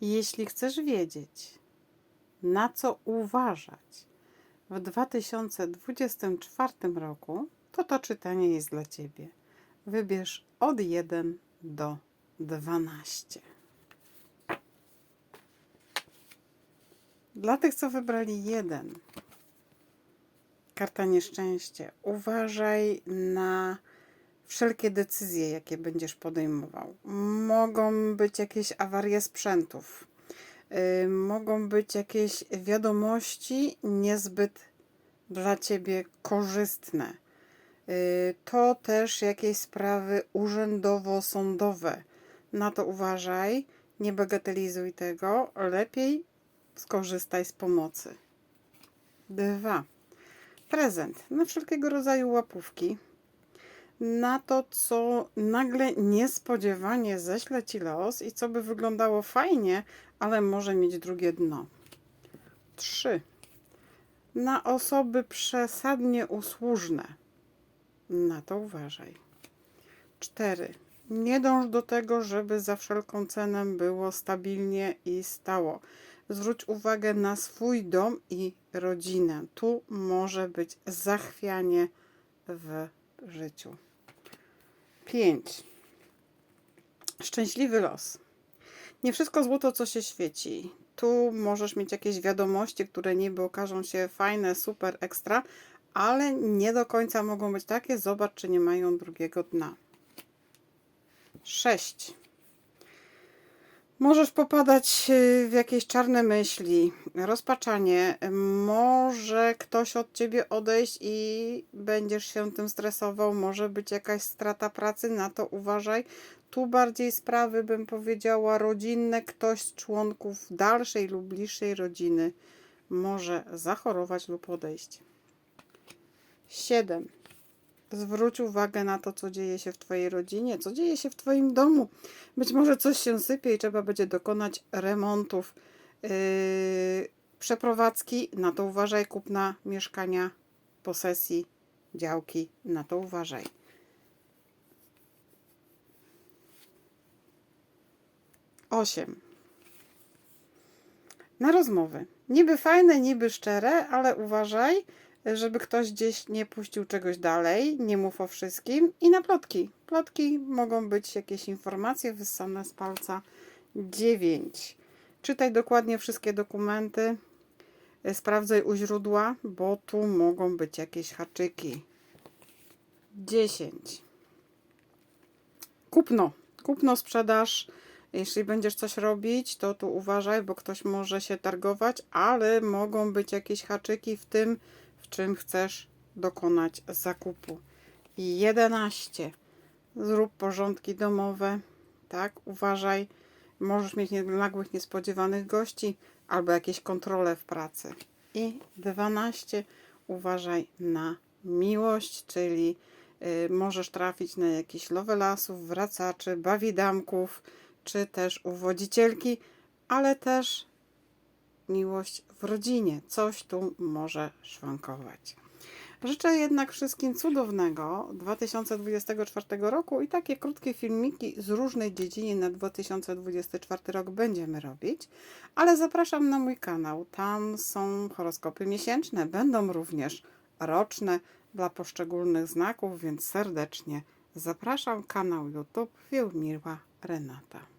Jeśli chcesz wiedzieć, na co uważać w 2024 roku, to to czytanie jest dla Ciebie. Wybierz od 1 do 12. Dla tych, co wybrali jeden, karta nieszczęście. Uważaj na wszelkie decyzje, jakie będziesz podejmował. Mogą być jakieś awarie sprzętów, yy, mogą być jakieś wiadomości niezbyt dla ciebie korzystne. Yy, to też jakieś sprawy urzędowo-sądowe. Na to uważaj, nie bagatelizuj tego, lepiej skorzystaj z pomocy. Dwa. Prezent na wszelkiego rodzaju łapówki. Na to, co nagle niespodziewanie ześle ci los i co by wyglądało fajnie, ale może mieć drugie dno. Trzy. Na osoby przesadnie usłużne. Na to uważaj. Cztery. Nie dąż do tego, żeby za wszelką cenę było stabilnie i stało. Zwróć uwagę na swój dom i rodzinę. Tu może być zachwianie w życiu. 5. Szczęśliwy los. Nie wszystko złoto, co się świeci. Tu możesz mieć jakieś wiadomości, które niby okażą się fajne, super, ekstra, ale nie do końca mogą być takie. Zobacz, czy nie mają drugiego dna. 6. Możesz popadać y, w jakieś czarne myśli, rozpaczanie. Może ktoś od ciebie odejść i będziesz się tym stresował. Może być jakaś strata pracy, na to uważaj. Tu bardziej sprawy, bym powiedziała, rodzinne. Ktoś z członków dalszej lub bliższej rodziny może zachorować lub odejść. 7. Zwróć uwagę na to, co dzieje się w Twojej rodzinie, co dzieje się w Twoim domu. Być może coś się sypie i trzeba będzie dokonać remontów, yy, przeprowadzki. Na to uważaj. Kupna mieszkania, posesji, działki. Na to uważaj. Osiem. Na rozmowy. Niby fajne, niby szczere, ale uważaj, żeby ktoś gdzieś nie puścił czegoś dalej, nie mów o wszystkim. I na plotki. Plotki mogą być jakieś informacje wyssane z palca. 9. Czytaj dokładnie wszystkie dokumenty. E, Sprawdzaj u źródła, bo tu mogą być jakieś haczyki. 10. Kupno. Kupno, sprzedaż. Jeśli będziesz coś robić, to tu uważaj, bo ktoś może się targować, ale mogą być jakieś haczyki w tym, w czym chcesz dokonać zakupu. I 11. Zrób porządki domowe. Tak, uważaj. Możesz mieć nagłych, niespodziewanych gości albo jakieś kontrole w pracy. I 12. Uważaj na miłość, czyli y, możesz trafić na jakiś lovelasów, wracaczy, bawidamków, czy też uwodzicielki, ale też miłość w rodzinie. Coś tu może szwankować. Życzę jednak wszystkim cudownego 2024 roku i takie krótkie filmiki z różnej dziedziny na 2024 rok będziemy robić, ale zapraszam na mój kanał. Tam są horoskopy miesięczne, będą również roczne dla poszczególnych znaków, więc serdecznie zapraszam. Kanał YouTube Wiełmiła Renata.